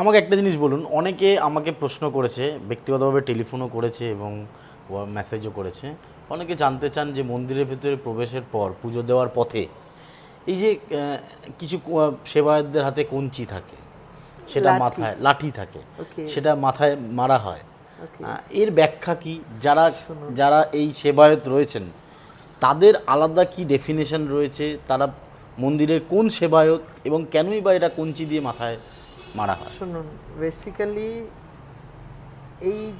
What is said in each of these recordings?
আমাকে একটা জিনিস বলুন অনেকে আমাকে প্রশ্ন করেছে ব্যক্তিগতভাবে টেলিফোনও করেছে এবং মেসেজও করেছে। অনেকে জানতে চান যে মন্দিরের ভেতরে প্রবেশের পর পুজো দেওয়ার পথে এই যে কিছু সেবায়তদের হাতে কঞ্চি থাকে সেটা মাথায় লাঠি থাকে সেটা মাথায় মারা হয়। এর ব্যাখ্যা কি? যারা যারা এই সেবায়ত রয়েছেন তাদের আলাদা কি ডেফিনেশন রয়েছে? তারা মন্দিরের কোন সেবায়ত এবং কেনই বা এটা কঞ্চি দিয়ে মাথায় মারা হয়। শুনুন বেসিক্যালি এই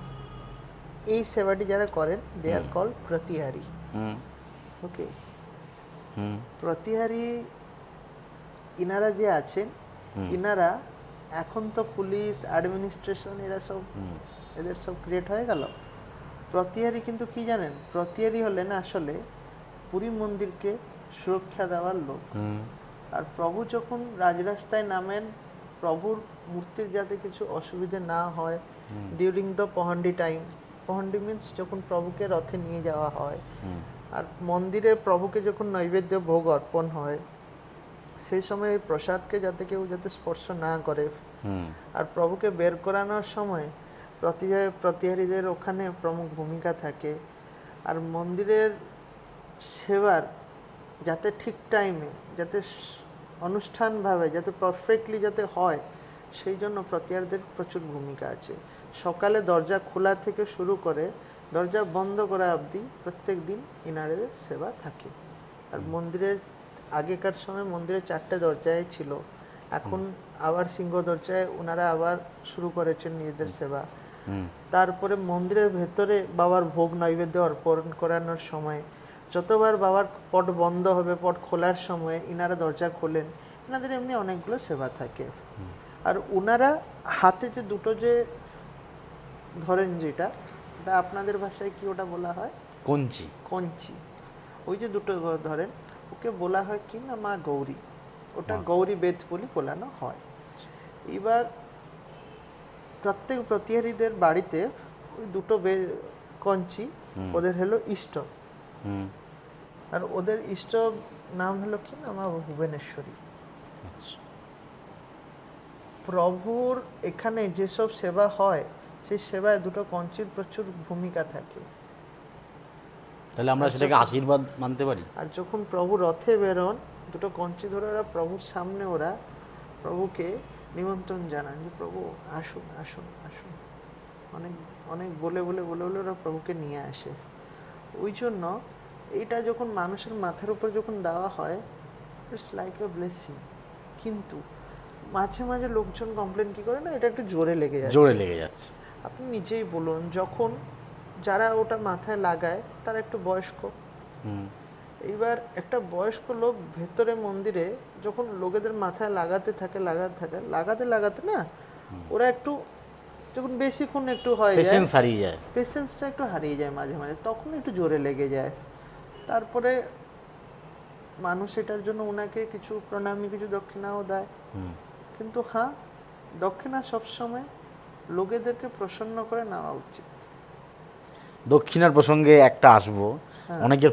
এই সেবাটি যারা করেন দে আর কল প্রতিহারী। হুম। ওকে হুম। প্রতিহারী ইনারা যে আছেন ইনারা এখন তো পুলিশ অ্যাডমিনিস্ট্রেশন এরা সব এদের সব ক্রিয়েট হয়ে গেল। প্রতিহারী কিন্তু কি জানেন? প্রতিহারী হলেন আসলে পুরী মন্দিরকে সুরক্ষা দেওয়ার লোক। আর প্রভু যখন রাজরাস্তায় নামেন প্রভুর মূর্তির যাতে কিছু অসুবিধে না হয় during the Pahandi time Pahandi means যখন প্রভুকে রথে নিয়ে যাওয়া হয়। আর মন্দিরে প্রভুকে যখন নৈবেদ্য ভোগ অর্পণ হয় সেই সময় এই প্রসাদকে যাতে কেউ যাতে স্পর্শ না করে। আর প্রভুকে বের করানোর সময় প্রতিহারী প্রতিহারীদের ওখানে প্রমুখ ভূমিকা থাকে। আর মন্দিরের সেবার যাতে ঠিক টাইমে যাতে অনুষ্ঠানভাবে যাতে পারফেক্টলি যাতে হয় সেই জন্য প্রতিহারীদের প্রচুর ভূমিকা আছে। সকালে দরজা খোলা থেকে শুরু করে দরজা বন্ধ করা অবধি প্রত্যেক দিন ইনারের সেবা থাকে। আর মন্দিরের আগেকার সময় মন্দিরে চারটে দরজায় ছিল। এখন আবার সিংহ দরজায় ওনারা আবার শুরু করেছেন নিজেদের সেবা। তারপরে মন্দিরের ভেতরে বাবার ভোগ নৈবেদ্য অর্পণ করানোর সময় যতবার বাবার পট বন্ধ হবে পট খোলার সময় ইনারা দরজা খোলেন এনাদের এমনি অনেকগুলো সেবা থাকে। আর ওনারা হাতে যে দুটো যে ধরেন যেটা এটা আপনাদের ভাষায় কি ওটা বলা হয়? কঞ্চি। কঞ্চি। ওই যে দুটো ধরেন ওকে বলা হয় কি না মা গৌরী। ওটা গৌরী। বেদ বলে বলানো হয়। এবার প্রত্যেক প্রতিহারীদের বাড়িতে ওই দুটো বে- কঞ্চি ওদের হলো ইষ্ট আর ওদের ইষ্ট নাম হলো কি না? মা ভুবনেশ্বরী। আচ্ছা। প্রভুর এখানে যেসব সেবা হয় সেই সেবায় দুটো কঞ্চির প্রচুর ভূমিকা থাকে। তাহলে আমরা সেটাকে আশীর্বাদ মানতে পারি। আর যখন প্রভু রথে বেরোন দুটো কঞ্চি ধরে ওরা প্রভুর সামনে ওরা প্রভুকে নিমন্ত্রণ জানান যে প্রভু আসুন আসুন আসুন। অনেক অনেক বলে বলে বলে বলে ওরা প্রভুকে নিয়ে আসে। ওই জন্য এটা যখন মানুষের মাথার উপর যখন দেওয়া হয় ইটস লাইক এ ব্লেসিং কিন্তু মাঝে মাঝে লোকজন কমপ্লেন কি করে না? এটা একটু জোরে লেগে যায় জোরে লেগে যাচ্ছে। আপনি নিজেই বলুন যখন যারা ওটা মাথায় লাগায় তারা একটু বয়স্ক। হুম। এইবার একটা বয়স্ক লোক ভেতরে মন্দিরে যখন লোকেদের মাথায় লাগাতে থাকে লাগাতে থাকে লাগাতে লাগাতে না ওরা একটু যখন বেশিক্ষণ একটু হয় যায় পেশেন্স হারিয়ে যায়। পেশেন্সটা একটু হারিয়ে যায় মাঝে মাঝে তখন একটু জোরে লেগে যায়। তারপরে মানুষ এটার জন্য ওনাকে কিছু প্রণামী কিছু দক্ষিণাও দেয়। কিন্তু হ্যাঁ দক্ষিণা সবসময় লোকেদেরকে প্রসন্ন করে নেওয়া উচিত। দক্ষিণার প্রসঙ্গে একটা আসব। অনেকের